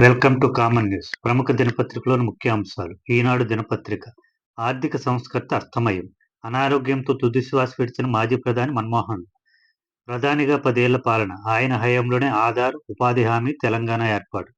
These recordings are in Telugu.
వెల్కమ్ టు కామన్ న్యూస్ ప్రముఖ దినపత్రికలోని ముఖ్యాంశాలు ఈనాడు దినపత్రిక. ఆర్థిక సంస్కర్త అర్థమయం అనారోగ్యంతో తుదిశ్వాస విడిచిన మాజీ ప్రధాని మన్మోహన్. ప్రధానిగా పదేళ్ళ పాలన. ఆయన హయాంలోనే ఆధార్ ఉపాధి హామీ తెలంగాణ ఏర్పాటు.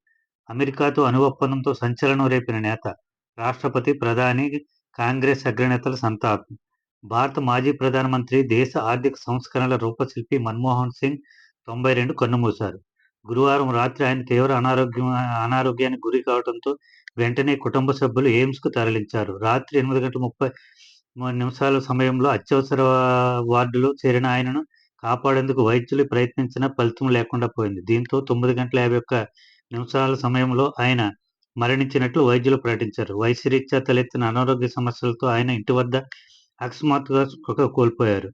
అమెరికాతో అణు ఒప్పందంతో సంచలనం రేపిన నేత రాష్ట్రపతి ప్రధాని కాంగ్రెస్ అగ్రనేతల సంతాపం. భారత మాజీ ప్రధానమంత్రి దేశ ఆర్థిక సంస్కరణల రూపశిల్పి మన్మోహన్ సింగ్ తొంభై రెండు కన్నుమూశారు. గురువారం రాత్రి ఆయన తీవ్ర అనారోగ్యం అనారోగ్యానికి గురి కావడంతో వెంటనే కుటుంబ సభ్యులు ఎయిమ్స్కు తరలించారు. రాత్రి ఎనిమిది గంటల ముప్పై నిమిషాల సమయంలో అత్యవసర వార్డులో చేరిన ఆయనను కాపాడేందుకు వైద్యులు ప్రయత్నించినా ఫలితం లేకుండా పోయింది. దీంతో తొమ్మిది గంటల యాభై ఒక్క నిమిషాల సమయంలో ఆయన మరణించినట్లు వైద్యులు ప్రకటించారు. వయసురీత్యా తలెత్తిన అనారోగ్య సమస్యలతో ఆయన ఇంటి వద్ద అకస్మాత్తుగా కోల్పోయారు.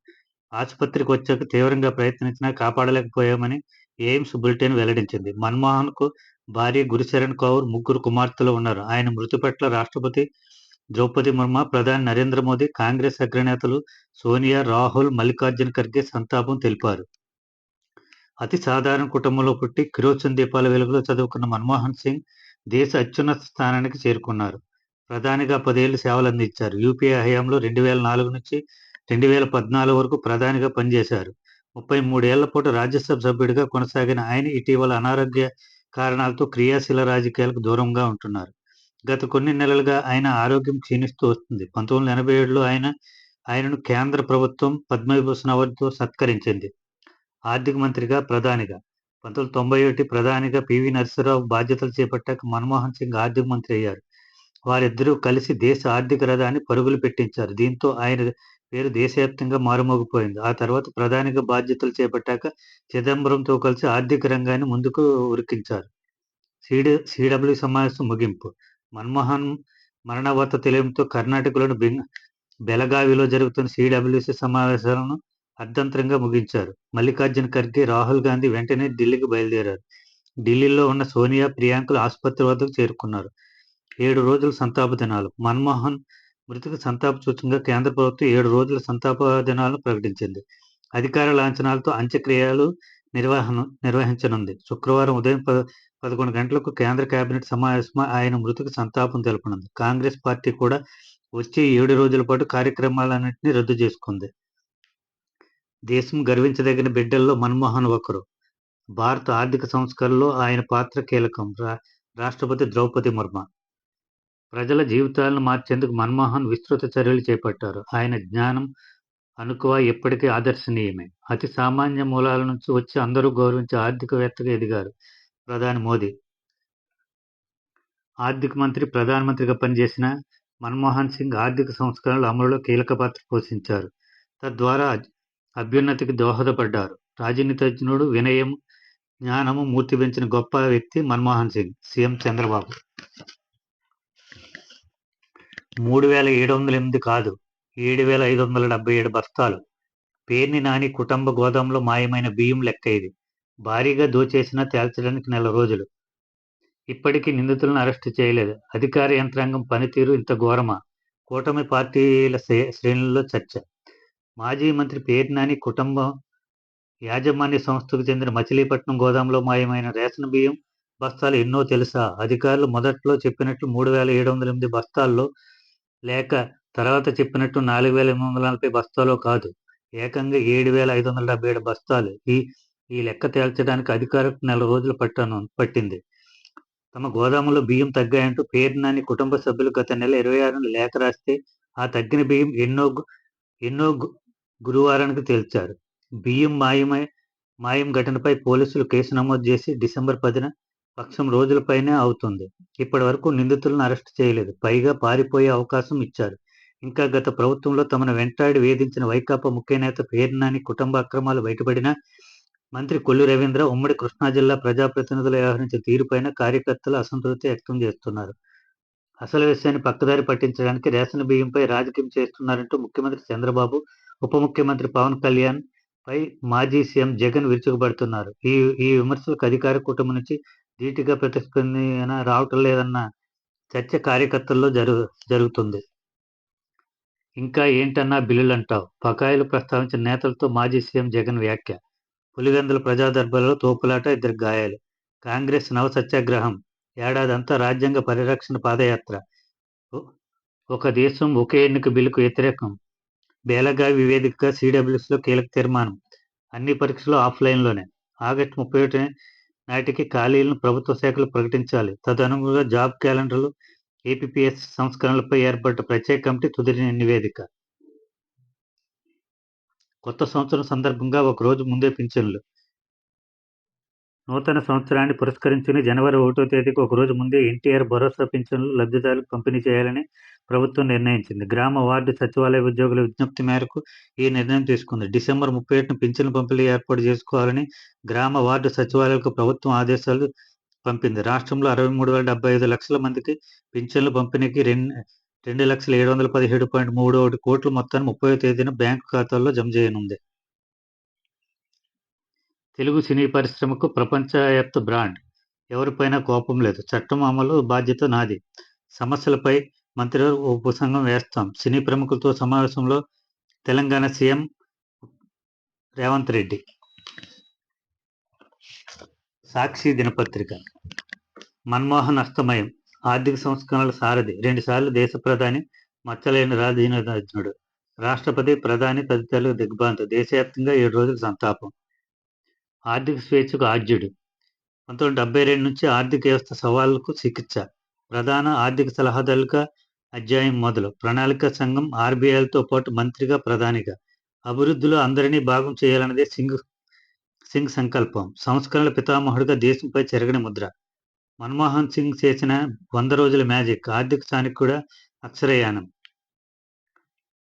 ఆసుపత్రికి వచ్చాక తీవ్రంగా ప్రయత్నించినా కాపాడలేకపోయామని ఎయిమ్స్ బులెటిన్ వెల్లడించింది. మన్మోహన్కు భార్య గురిశరణ్ కౌర్ ముగ్గురు కుమార్తెలు ఉన్నారు. ఆయన మృతి పట్ల రాష్ట్రపతి ద్రౌపది ముర్మ ప్రధాని నరేంద్ర మోదీ కాంగ్రెస్ అగ్రనేతలు సోనియా రాహుల్ మల్లికార్జున ఖర్గే సంతాపం తెలిపారు. అతి సాధారణ కుటుంబంలో పుట్టి కిరోచన్ దీపాల వెలుగులో చదువుకున్న మన్మోహన్ సింగ్ దేశ అత్యున్నత స్థానానికి చేరుకున్నారు. ప్రధానిగా పదేళ్ళు సేవలు అందించారు. యూపీఏ హయాంలో రెండు వేల నాలుగు నుంచి రెండు వేల పద్నాలుగు వరకు ప్రధానిగా పనిచేశారు. ముప్పై మూడేళ్ళ పాటు రాజ్యసభ సభ్యుడిగా కొనసాగిన ఆయన ఇటీవల అనారోగ్య కారణాలతో క్రియాశీల రాజకీయాలకు దూరంగా ఉంటున్నారు. గత కొన్ని నెలలుగా ఆయన ఆరోగ్యం క్షీణిస్తూ వస్తుంది. పంతొమ్మిది వందల ఎనభై ఏడులో ఆయన ఆయనను కేంద్ర ప్రభుత్వం పద్మవిభూషణ్ అవార్డుతో సత్కరించింది. ఆర్థిక మంత్రిగా ప్రధానిగా. పంతొమ్మిది తొంభై ఒకటి ప్రధానిగా పివి నరసింహరావు బాధ్యతలు చేపట్టాక మన్మోహన్ సింగ్ ఆర్థిక మంత్రి అయ్యారు. వారిద్దరూ కలిసి దేశ ఆర్థిక రథాన్ని పరుగులు పెట్టించారు. దీంతో ఆయన పేరు దేశవ్యాప్తంగా మారుమోగిపోయింది. ఆ తర్వాత ప్రధానిగా బాధ్యతలు చేపట్టాక చిదంబరంతో కలిసి ఆర్థిక రంగాన్ని ముందుకు ఉరికించారు. సిడి సిడబ్ల్యూ సమావేశం ముగింపు. మన్మోహన్ మరణ వార్త తెలియడంతో కర్ణాటకలోని బెంగ బెలగావిలో జరుగుతున్న సిడబ్ల్యూసి సమావేశాలను అర్ధంతరంగా ముగించారు. మల్లికార్జున ఖర్గే రాహుల్ గాంధీ వెంటనే ఢిల్లీకి బయలుదేరారు. ఢిల్లీలో ఉన్న సోనియా ప్రియాంకలు ఆసుపత్రి వద్దకు చేరుకున్నారు. ఏడు రోజుల సంతాప దినాలు. మన్మోహన్ మృతికి సంతాప సూచనగా కేంద్ర ప్రభుత్వం ఏడు రోజుల సంతాప దినాలను ప్రకటించింది. అధికార లాంఛనాలతో అంత్యక్రియలు నిర్వహణ నిర్వహించనుంది. శుక్రవారం ఉదయం ప పదకొండు గంటలకు కేంద్ర కేబినెట్ సమావేశం ఆయన మృతికి సంతాపం తెలుపనుంది. కాంగ్రెస్ పార్టీ కూడా వచ్చే ఏడు రోజుల పాటు కార్యక్రమాలన్నింటినీ రద్దు చేసుకుంది. దేశం గర్వించదగిన బిడ్డల్లో మన్మోహన్ ఒకరు. భారత ఆర్థిక సంస్కరణలో ఆయన పాత్ర కీలకం. రా రాష్ట్రపతి ద్రౌపది ముర్మ ప్రజల జీవితాలను మార్చేందుకు మన్మోహన్ విస్తృత చర్యలు చేపట్టారు. ఆయన జ్ఞానం అనుకువ ఎప్పటికీ ఆదర్శనీయమే. అతి సామాన్య మూలాల నుంచి వచ్చి అందరూ గౌరవించే ఆర్థికవేత్తగా ఎదిగారు ప్రధాని మోదీ. ఆర్థిక మంత్రి ప్రధానమంత్రిగా పనిచేసిన మన్మోహన్ సింగ్ ఆర్థిక సంస్కరణల అమలులో కీలక పాత్ర పోషించారు. తద్వారా అభ్యున్నతికి దోహదపడ్డారు. రాజనీతిజ్ఞుడు వినయం జ్ఞానము మూర్తి పెంచిన గొప్ప వ్యక్తి మన్మోహన్ సింగ్ సీఎం చంద్రబాబు. మూడు వేల ఏడు వందల ఎనిమిది కాదు ఏడు వేల ఐదు వందల డెబ్బై ఏడు బస్తాలు. పేర్ని నాని కుటుంబ గోదాంలో మాయమైన బియ్యం లెక్క ఇది. భారీగా దోచేసినా తేల్చడానికి నెల రోజులు. ఇప్పటికీ నిందితులను అరెస్టు చేయలేదు. అధికార యంత్రాంగం పనితీరు ఇంత ఘోరమా? కూటమి పార్టీల శ్రేణుల్లో చర్చ. మాజీ మంత్రి పేర్నాని కుటుంబం యాజమాన్య సంస్థకు చెందిన మచిలీపట్నం గోదాంలో మాయమైన రేషన్ బియ్యం బస్తాలు ఎన్నో తెలుసా? అధికారులు మొదట్లో చెప్పినట్లు మూడు వేల ఏడు వందల ఎనిమిది బస్తాల్లో లేక తర్వాత చెప్పినట్టు నాలుగు వేల ఎనిమిది వందల నలభై బస్తాలో కాదు. ఏకంగా ఏడు వేల ఐదు వందల డెబ్బై ఏడు బస్తాలు ఈ ఈ లెక్క తేల్చడానికి అధికారులకు నెల రోజులు పట్టను పట్టింది. తమ గోదాములో బియ్యం తగ్గాయంటూ పేరునాని కుటుంబ సభ్యులు గత నెల ఇరవై ఆరున లేఖ రాస్తే ఆ తగ్గిన బియ్యం ఎన్నో ఎన్నో గురువారానికి తేల్చారు. బియ్యం మాయమై మాయం ఘటనపై పోలీసులు కేసు నమోదు చేసి డిసెంబర్ పదిన పక్షం రోజులపైనే అవుతుంది. ఇప్పటి వరకు నిందితులను అరెస్ట్ చేయలేదు. పైగా పారిపోయే అవకాశం ఇచ్చారు. ఇంకా గత ప్రభుత్వంలో తమను వెంటాడి వేధించిన వైకాపా ముఖ్య నేత పేర్నాని కుటుంబ అక్రమాలు బయటపడిన మంత్రి కొల్లు రవీంద్ర ఉమ్మడి కృష్ణా జిల్లా ప్రజాప్రతినిధులు వ్యవహరించిన తీరుపైన కార్యకర్తలు అసంతృప్తి వ్యక్తం చేస్తున్నారు. అసలు విషయాన్ని పక్కదారి పట్టించడానికి రేషన్ బియ్యంపై రాజకీయం చేస్తున్నారంటూ ముఖ్యమంత్రి చంద్రబాబు ఉప ముఖ్యమంత్రి పవన్ కళ్యాణ్ పై మాజీ సీఎం జగన్ విరుచుకుపడుతున్నారు. ఈ ఈ విమర్శలకు అధికార కుటుంబం నుంచి ధీటుగా ప్రతిస్పందన రావటం లేదన్న చర్చ కార్యకర్తల్లో జరుగు జరుగుతుంది. ఇంకా ఏంటన్నా బిల్లులు అంటావు బకాయిలు ప్రస్తావించిన నేతలతో మాజీ సీఎం జగన్ వ్యాఖ్య. పులిగందుల ప్రజా తోపులాట ఇద్దరు గాయాలు. కాంగ్రెస్ నవ సత్యాగ్రహం. ఏడాదంతా రాజ్యాంగ పరిరక్షణ పాదయాత్ర. ఒక దేశం ఒకే ఎన్నిక బిల్లుకు వ్యతిరేకం. బేలగావి వివేదికగా సిడబ్ల్యూస్లో కీలక తీర్మానం. అన్ని పరీక్షలు ఆఫ్లైన్లోనే. ఆగస్టు ముప్పై ఒకటి నాటికి ఖాళీలను ప్రభుత్వ శాఖలు ప్రకటించాలి. తదనుగుణంగా జాబ్ క్యాలెండర్లు ఏపీఎస్ సంస్కరణలపై ఏర్పడ్డ ప్రత్యేక కమిటీ తుది నివేదిక. కొత్త సంవత్సరం సందర్భంగా ఒక రోజు ముందే పింఛన్లు. నూతన సంవత్సరాన్ని పురస్కరించుకుని జనవరి ఒకటో తేదీకి ఒక రోజు ముందే ఎన్టీఆర్ భరోసా పింఛన్లు లబ్ధిదారులకు పంపిణీ చేయాలని ప్రభుత్వం నిర్ణయించింది. గ్రామ వార్డు సచివాలయ ఉద్యోగుల విజ్ఞప్తి మేరకు ఈ నిర్ణయం తీసుకుంది. డిసెంబర్ ముప్పై ఒకటిన పింఛన్ పంపిణీ ఏర్పాటు చేసుకోవాలని గ్రామ వార్డు సచివాలయాలకు ప్రభుత్వం ఆదేశాలు పంపింది. రాష్ట్రంలో అరవై మూడు వేల డెబ్బై ఐదు లక్షల మందికి పింఛన్లు పంపిణీకి రెండు రెండు లక్షల ఏడు వందల పదిహేడు పాయింట్ మూడు ఒకటి కోట్ల మొత్తాన్ని ముప్పై తేదీన బ్యాంకు ఖాతాల్లో జమ చేయనుంది. తెలుగు సినీ పరిశ్రమకు ప్రపంచవ్యాప్త బ్రాండ్. ఎవరిపైనా కోపం లేదు. చట్టం అమలు బాధ్యత నాది. సమస్యలపై మంత్రివర్గ ఉపసంఘం వేస్తాం. సినీ ప్రముఖులతో సమావేశంలో తెలంగాణ సీఎం రేవంత్ రెడ్డి. సాక్షి దినపత్రిక. మన్మోహన్ అస్తమయం. ఆర్థిక సంస్కరణల సారథి. రెండుసార్లు దేశ ప్రధాని మచ్చలేని రాజీనాథ్నుడు రాష్ట్రపతి ప్రధాని తదితరులు దిగ్భ్రాంతి దేశవ్యాప్తంగా ఏడు రోజుల సంతాపం. ఆర్థిక స్వేచ్ఛకు ఆద్యుడు పంతొమ్మిది డెబ్బై రెండు నుంచి ఆర్థిక వ్యవస్థ సవాళ్ళకు చికిత్స. ప్రధాన ఆర్థిక సలహాదారులుగా అధ్యాయం మొదలు. ప్రణాళిక సంఘం ఆర్బీఐలతో పాటు మంత్రిగా ప్రధానిగా. అభివృద్ధిలో అందరినీ భాగం చేయాలన్నదే సింగ్ సింగ్ సంకల్పం. సంస్కరణల పితామహుడిగా దేశంపై చెరగని ముద్ర. మన్మోహన్ సింగ్ చేసిన వంద రోజుల మ్యాజిక్. ఆర్థిక చాణక్యుడ అక్షరయానం.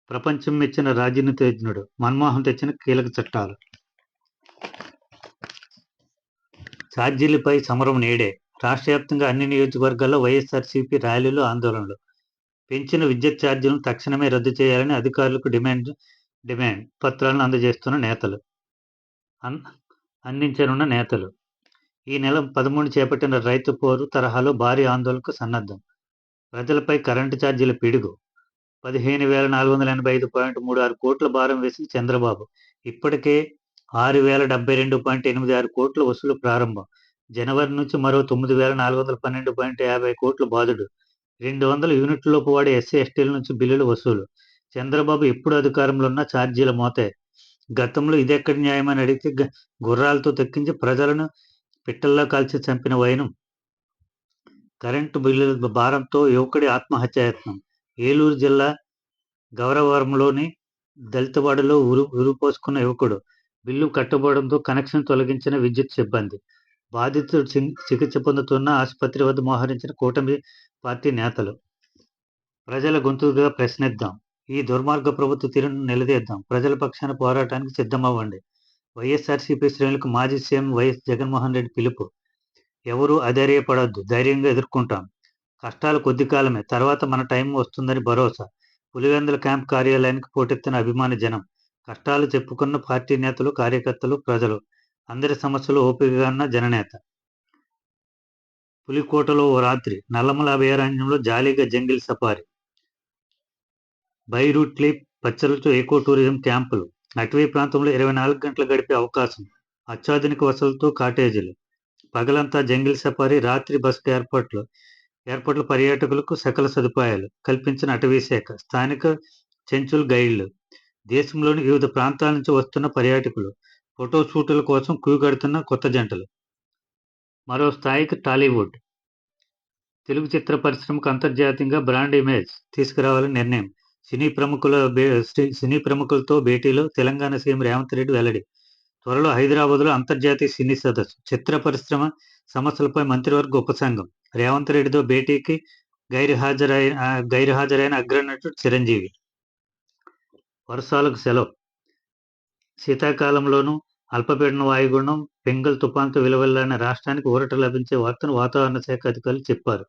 ప్రపంచం మెచ్చిన రాజనీతిజ్ఞుడు. మన్మోహన్ తెచ్చిన కీలక చట్టాలు. ఛార్జీలపై సమరం నేడే. రాష్ట్ర వ్యాప్తంగా అన్ని నియోజకవర్గాల్లో వైఎస్ఆర్సీపీ ర్యాలీలు ఆందోళనలు. పెంచిన విద్యుత్ ఛార్జీలను తక్షణమే రద్దు చేయాలని అధికారులకు డిమాండ్ డిమాండ్ పత్రాలను అందజేస్తున్న నేతలు. అన్ అందించనున్న నేతలు. ఈ నెల పదమూడు చేపట్టిన రైతు పోరు తరహాలో భారీ ఆందోళనకు సన్నద్ధం. ప్రజలపై కరెంటు ఛార్జీల పిడుగు. పదిహేను వేల నాలుగు వందల ఎనభై ఐదు పాయింట్ మూడు ఆరు కోట్ల భారం వేసిన చంద్రబాబు. ఇప్పటికే ఆరు వేల డెబ్బై రెండు పాయింట్ ఎనిమిది ఆరు కోట్ల వసూలు ప్రారంభం. జనవరి నుంచి మరో తొమ్మిది వేల నాలుగు వందల పన్నెండు పాయింట్ యాభై కోట్ల బాధుడు. రెండు వందల యూనిట్లలోపు వాడే ఎస్సీ ఎస్టీల నుంచి బిల్లుల వసూలు. చంద్రబాబు ఎప్పుడు అధికారంలో ఉన్న ఛార్జీల మోతే. గతంలో ఇదెక్కడి న్యాయమని అడిగితే గుర్రాలతో తెక్కించి ప్రజలను పిట్టల్లో కాల్చి చంపిన వైనం. కరెంటు బిల్లుల భారంతో యువకుడి ఆత్మహత్యాయత్నం. ఏలూరు జిల్లా గౌరవరంలోని దళితవాడలో ఉరు ఉరుపోసుకున్న యువకుడు. బిల్లు కట్టబడంతో కనెక్షన్ తొలగించిన విద్యుత్ సిబ్బంది. బాధితుడు చి- చికిత్స పొందుతున్న ఆసుపత్రి వద్ద మోహరించిన కూటమి పార్టీ నేతలు. ప్రజల గొంతుగా ప్రశ్నిద్దాం. ఈ దుర్మార్గ ప్రభుత్వ తీరును నిలదీద్దాం. ప్రజల పక్షాన పోరాటానికి సిద్ధమవ్వండి. వైఎస్ఆర్సీపీ శ్రేణులకు మాజీ సీఎం వైఎస్ జగన్మోహన్ రెడ్డి పిలుపు. ఎవరూ అధైర్యపడొద్దు. ధైర్యంగా ఎదుర్కొంటాం. కష్టాలు కొద్ది కాలమే. తర్వాత మన టైం వస్తుందని భరోసా. పులివెందుల క్యాంప్ కార్యాలయానికి పోటెత్తిన అభిమాన జనం. కష్టాలు చెప్పుకున్న పార్టీ నేతలు కార్యకర్తలు ప్రజలు. అందరి సమస్యలు ఓపికగా ఉన్న జననేత. పులికోటలో ఓ రాత్రి నల్లమల అభయారణ్యంలో జాలీగా జంగిల్ సఫారీ. బైరూట్లీ పచ్చలతో ఎకో టూరిజం క్యాంపులు. అటవీ ప్రాంతంలో ఇరవై నాలుగు గంటలు గడిపే అవకాశం. అత్యాధునిక వసతులతో కాటేజీలు. పగలంతా జంగిల్ సఫారీ రాత్రి బస్సు ఏర్పాట్లు ఏర్పాట్లు పర్యాటకులకు సకల సదుపాయాలు కల్పించిన అటవీ శాఖ. స్థానిక చెంచుల్ గైడ్లు దేశంలోని వివిధ ప్రాంతాల నుంచి వస్తున్న పర్యాటకులు ఫోటో షూట్ల కోసం క్యూ కడుతున్న కొత్త జంటలు. మరో స్థాయికి టాలీవుడ్. తెలుగు చిత్ర పరిశ్రమకు అంతర్జాతీయంగా బ్రాండ్ ఇమేజ్ తీసుకురావాలని నిర్ణయం. సినీ ప్రముఖుల బే- సి- సినీ ప్రముఖులతో భేటీలో తెలంగాణ సీఎం రేవంత్ రెడ్డి వెల్లడి. త్వరలో హైదరాబాద్లో అంతర్జాతీయ సినీ సదస్సు. చిత్ర పరిశ్రమ సమస్యలపై మంత్రివర్గ ఉపసంఘం. రేవంత్ రెడ్డితో భేటీకి గైరు హాజరైన గైరు హాజరైన అగ్రనటుడు చిరంజీవి. వర్షాలకు సెలవు. శీతాకాలంలోనూ అల్పపీడన వాయుగుండం బెంగల్ తుపాన్తో విలువెల్లాడిన రాష్ట్రానికి ఊరట లభించే వార్తను వాతావరణ శాఖ అధికారులు చెప్పారు.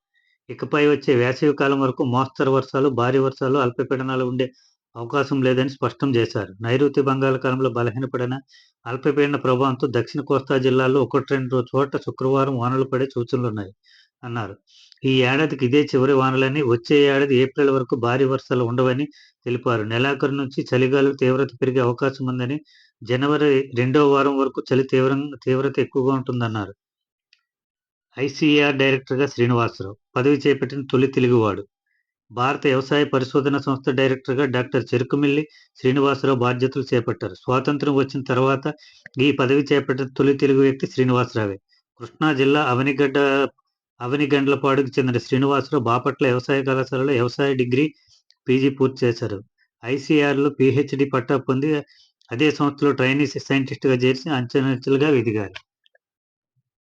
ఇకపై వచ్చే వేసవి కాలం వరకు మోస్తరు వర్షాలు భారీ వర్షాలు అల్పపీడనాలు ఉండే అవకాశం లేదని స్పష్టం చేశారు. నైరుతి బంగాళాఖాతంలో బలహీనపడిన అల్పపీడన ప్రభావంతో దక్షిణ కోస్తా జిల్లాల్లో ఒకటి రెండు చోట్ల శుక్రవారం వానలు పడే సూచనలున్నాయి అన్నారు. ఈ ఏడాదికి ఇదే చివరి వానలని వచ్చే ఏడాది ఏప్రిల్ వరకు భారీ వర్షాలు ఉండవని తెలిపారు. నెలాఖరు నుంచి చలిగాలు తీవ్రత పెరిగే అవకాశం ఉందని జనవరి రెండవ వారం వరకు చలి తీవ్రంగా తీవ్రత ఎక్కువగా ఉంటుందన్నారు. ఐసీఆర్ డైరెక్టర్గా శ్రీనివాసరావు పదవి చేపట్టిన తొలి తెలుగువాడు. భారత వ్యవసాయ పరిశోధన సంస్థ డైరెక్టర్గా డాక్టర్ చెరుకుమిల్లి శ్రీనివాసరావు బాధ్యతలు చేపట్టారు. స్వాతంత్రం వచ్చిన తర్వాత ఈ పదవి చేపట్టిన తొలి తెలుగు వ్యక్తి శ్రీనివాసరావే. కృష్ణా జిల్లా అవనిగడ్డ అవనిగండ్లపాడుకు చెందిన శ్రీనివాసరావు బాపట్ల వ్యవసాయ కళాశాలలో వ్యవసాయ డిగ్రీ పీజీ పూర్తి చేశారు. ఐసీఆర్లో పీహెచ్డీ పట్టా పొంది అదే సంస్థలో ట్రైనీ సైంటిస్ట్గా చేర్చి అంచెలంచెలుగా ఎదిగారు